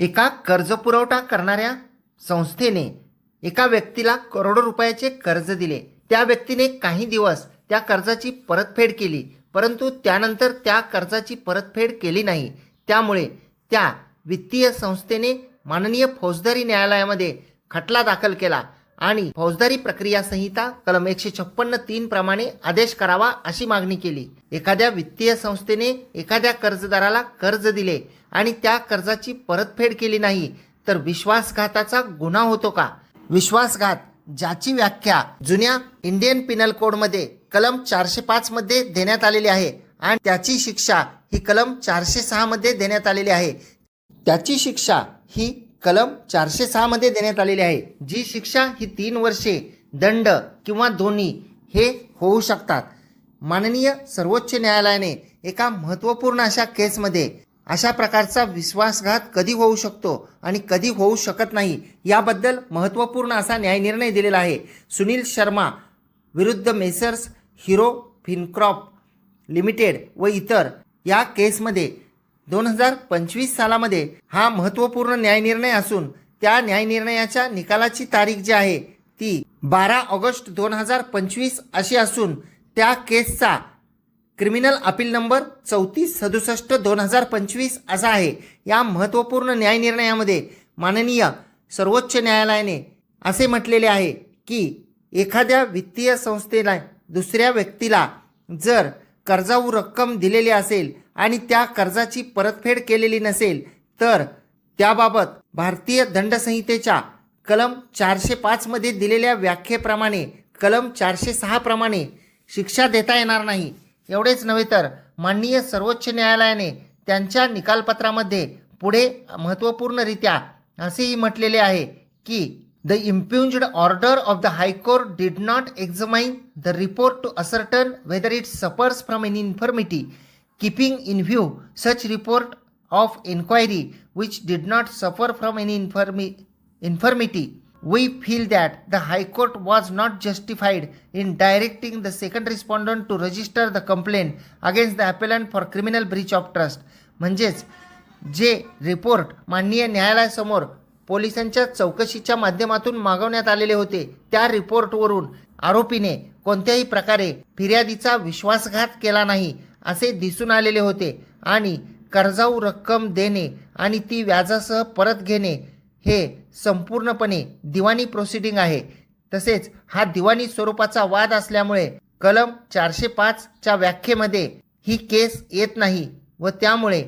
एका कर्जपुरवठा करणाऱ्या संस्थेने एका व्यक्तीला करोडो रुपयाचे कर्ज दिले. त्या व्यक्तीने काही दिवस त्या कर्जाची परतफेड केली परंतु त्यानंतर त्या कर्जाची परतफेड केली नाही. त्यामुळे त्या वित्तीय संस्थेने माननीय फौजदारी न्यायालयामध्ये खटला दाखल केला आणि फौजदारी प्रक्रिया संहिता कलम एकशे छप्पन्न तीन प्रमाणे आदेश करावा अशी मागणी केली. एखाद्या वित्तीय संस्थेने एखाद्या कर्जदाराला कर्ज दिले आणि त्या कर्जाची परतफेड केली नाही तर विश्वासघाताचा गुन्हा होतो का? विश्वासघात ज्याची व्याख्या जुन्या इंडियन पिनल कोडमध्ये कलम चारशे पाचमध्ये देण्यात आलेली आहे आणि त्याची शिक्षा ही कलम चारशे सहामध्ये देण्यात आलेली आहे. त्याची शिक्षा ही कलम चारशे सहामध्ये देण्यात आलेली आहे. जी शिक्षा ही तीन वर्षे दंड किंवा दोन्ही हे होऊ शकतात. माननीय सर्वोच्च न्यायालयाने एका महत्त्वपूर्ण अशा केसमध्ये अशा प्रकारचा विश्वासघात कधी होऊ शकतो आणि कधी होऊ शकत नाही याबद्दल महत्त्वपूर्ण असा न्यायनिर्णय दिलेला आहे. सुनील शर्मा विरुद्ध मेसर्स हिरो फिनक्रॉप लिमिटेड व इतर या केसमध्ये दोन हजार पंचवीस सालामध्ये हा महत्त्वपूर्ण न्यायनिर्णय असून त्या न्यायनिर्णयाच्या निकालाची तारीख जी आहे ती बारा ऑगस्ट दोन हजार पंचवीस अशी असून त्या केसचा क्रिमिनल अपील नंबर चौतीस सदुसष्ट दोन हजार पंचवीस असा आहे. या महत्त्वपूर्ण न्यायनिर्णयामध्ये माननीय सर्वोच्च न्यायालयाने असे म्हटलेले आहे की एखाद्या वित्तीय संस्थेला दुसऱ्या व्यक्तीला जर कर्जाऊ रक्कम दिलेली असेल आणि त्या कर्जाची परतफेड केलेली नसेल तर त्याबाबत भारतीय दंडसंहितेच्या कलम चारशे पाचमध्ये दिलेल्या व्याख्येप्रमाणे कलम चारशे सहाप्रमाणे शिक्षा देता येणार नाही. एवढेच नव्हे तर माननीय सर्वोच्च न्यायालयाने त्यांच्या निकालपत्रामध्ये पुढे महत्त्वपूर्णरित्या असेही म्हटलेले आहे की the impugned order of the high court did not examine the report to ascertain whether it suffers from an infirmity keeping in view such report of inquiry which did not suffer from an infirm infirmity we feel that the high court was not justified in directing the second respondent to register the complaint against the appellant for criminal breach of trust म्हणजेच जे report माननीय न्यायालयासमोर पोलिसांच्या चौकशीच्या माध्यमातून मागवण्यात आलेले होते त्या रिपोर्टवरून आरोपीने कोणत्याही प्रकारे फिर्यादीचा विश्वासघात केला नाही असे दिसून आलेले होते आणि कर्जाऊ रक्कम देणे आणि ती व्याजासह परत घेणे हे संपूर्णपणे दिवाणी प्रोसिडिंग आहे. तसेच हा दिवाणी स्वरूपाचा वाद असल्यामुळे कलम चारशे पाचच्या व्याख्येमध्ये ही केस येत नाही व त्यामुळे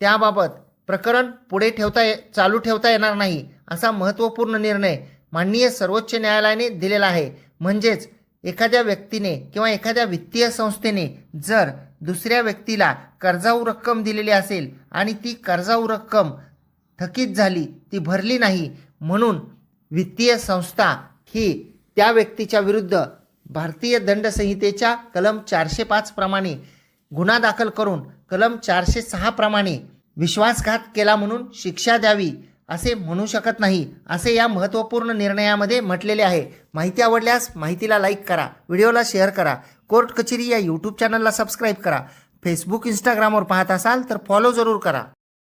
त्याबाबत प्रकरण पुढे ठेवता ये चालू ठेवता येणार नाही असा महत्त्वपूर्ण निर्णय माननीय सर्वोच्च न्यायालयाने दिलेला आहे. म्हणजेच एखाद्या व्यक्तीने किंवा एखाद्या वित्तीय संस्थेने जर दुसऱ्या व्यक्तीला कर्जाऊ रक्कम दिलेली असेल आणि ती कर्जाऊ रक्कम थकीत झाली ती भरली नाही. म्हणून वित्तीय संस्था ही त्या व्यक्तीच्या विरुद्ध भारतीय दंडसंहितेच्या कलम चारशे पाच प्रमाणे गुन्हा दाखल करून कलम चारशे सहा प्रमाणे विश्वासघात केला म्हणून शिक्षा द्यावी असे म्हणू शकत नाही असे या महत्त्वपूर्ण निर्णयामध्ये म्हटलेले आहे. माहिती आवडल्यास माहितीला लाईक करा व्हिडिओला शेअर करा. कोर्ट कचेरी या यूट्यूब चॅनलला सबस्क्राईब करा. फेसबुक इंस्टाग्रामवर पाहत असाल तर फॉलो जरूर करा.